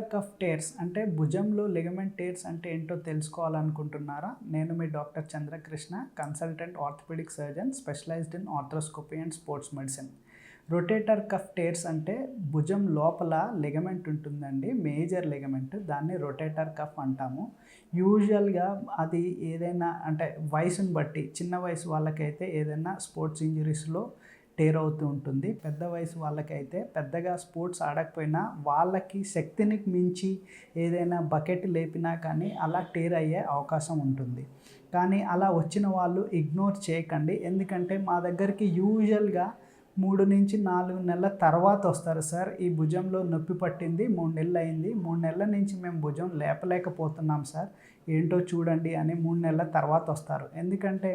Cough tears అంటే భుజంలో ligament tears అంటే ఏంటో తెలుసుకోవాలనుకుంటున్నారా? నేను మీ doctor Chandrakrishna consultant orthopaedic surgeon specialised in arthroscopy and sports medicine. Rotator cuff tears అంటే భుజం లోపల లిగమెంట్ ఉంటుందండి మేజర్ లిగమెంట్. దాన్ని రొటేటర్ కఫ్ అంటాము. యూజువల్గా అది ఏదైనా అంటే వయసుని బట్టి చిన్న వయసు వాళ్ళకైతే ఏదైనా స్పోర్ట్స్ ఇంజరీస్లో టేర్ అవుతూ ఉంటుంది. పెద్ద వయసు వాళ్ళకైతే పెద్దగా స్పోర్ట్స్ ఆడకపోయినా వాళ్ళకి శక్తిని మించి ఏదైనా బకెట్ లేపినా కానీ అలా టేర్ అయ్యే అవకాశం ఉంటుంది. కానీ అలా వచ్చిన వాళ్ళు ఇగ్నోర్ చేయకండి. ఎందుకంటే మా దగ్గరికి యూజువల్గా మూడు నుంచి నాలుగు నెలల తర్వాత వస్తారు సార్. ఈ భుజంలో నొప్పి పట్టింది మూడు నెలలు అయింది. మూడు నెలల నుంచి మేము భుజం లేపలేకపోతున్నాం సార్. ఏంటో చూడండి అని మూడు నెలల తర్వాత వస్తారు. ఎందుకంటే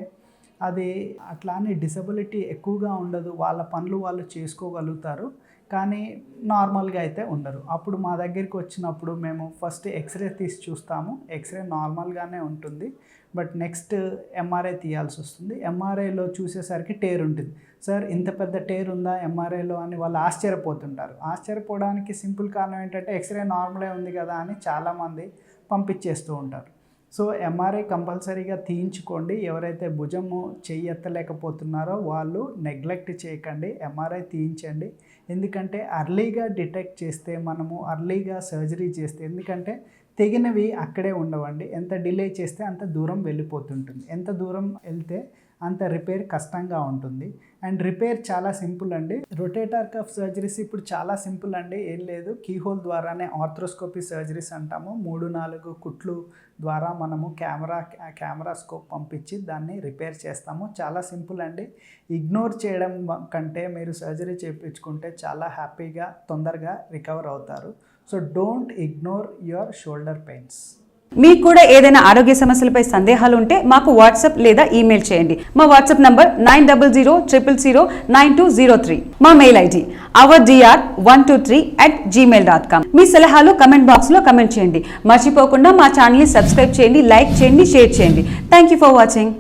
అది అట్లానే డిసబిలిటీ ఎక్కువగా ఉండదు వాళ్ళ పనులు వాళ్ళు చేసుకోగలుగుతారు. కానీ నార్మల్గా అయితే ఉండరు. అప్పుడు మా దగ్గరికి వచ్చినప్పుడు మేము ఫస్ట్ ఎక్స్రే తీసి చూస్తాము. ఎక్స్రే నార్మల్గానే ఉంటుంది. బట్ నెక్స్ట్ ఎంఆర్ఐ తీయాల్సి వస్తుంది. ఎంఆర్ఐలో చూసేసరికి టేర్ ఉంటుంది. సార్ ఇంత పెద్ద టేర్ ఉందా ఎంఆర్ఐలో? అని వాళ్ళు ఆశ్చర్యపోతుంటారు. ఆశ్చర్యపోవడానికి సింపుల్ కారణం ఏంటంటే ఎక్స్రే నార్మలే ఉంది కదా అని చాలామంది పంపించేస్తూ ఉంటారు. సో ఎంఆర్ఐ కంపల్సరీగా తీయించుకోండి. ఎవరైతే భుజము చెయ్యి ఎత్తలేకపోతున్నారో వాళ్ళు నెగ్లెక్ట్ చేయకండి. ఎంఆర్ఐ తీయించండి. ఎందుకంటే అర్లీగా డిటెక్ట్ చేస్తే మనము అర్లీగా సర్జరీ చేస్తే ఎందుకంటే తెగినవి అక్కడే ఉండవండి. ఎంత డిలే చేస్తే అంత దూరం వెళ్ళిపోతుంటుంది. ఎంత దూరం వెళ్తే అంత రిపేర్ కష్టంగా ఉంటుంది. అండ్ రిపేర్ చాలా సింపుల్ అండి. రొటేటర్ కఫ్ సర్జరీస్ ఇప్పుడు చాలా సింపుల్ అండి. ఏం లేదు. కీహోల్ ద్వారానే ఆర్థ్రోస్కోపీ సర్జరీస్ అంటాము. మూడు నాలుగు కుట్లు ద్వారా మనము కెమెరా కెమెరా స్కోప్ పంపించి దాన్ని రిపేర్ చేస్తాము. చాలా సింపుల్ అండి. ఇగ్నోర్ చేయడం కంటే మీరు సర్జరీ చేయించుకుంటే చాలా హ్యాపీగా తొందరగా రికవర్ అవుతారు. So don't ignore your shoulder pains. మీకు కూడా ఏదైనా ఆరోగ్య సమస్యలపై సందేహాలు ఉంటే మాకు వాట్సాప్ లేదా ఈమెయిల్ చేయండి. మా WhatsApp number nine double zero triple zero nine two zero three. మా mail ID our DR one two three at Gmail dot com. మీ సలహాలు కమెంట్ బాక్స్లో కమెంట్ చేయండి. మర్చిపోకుండా మా ఛానల్ని సబ్స్క్రైబ్ చేయండి లైక్ చేయండి షేర్ చేయండి. Thank you for watching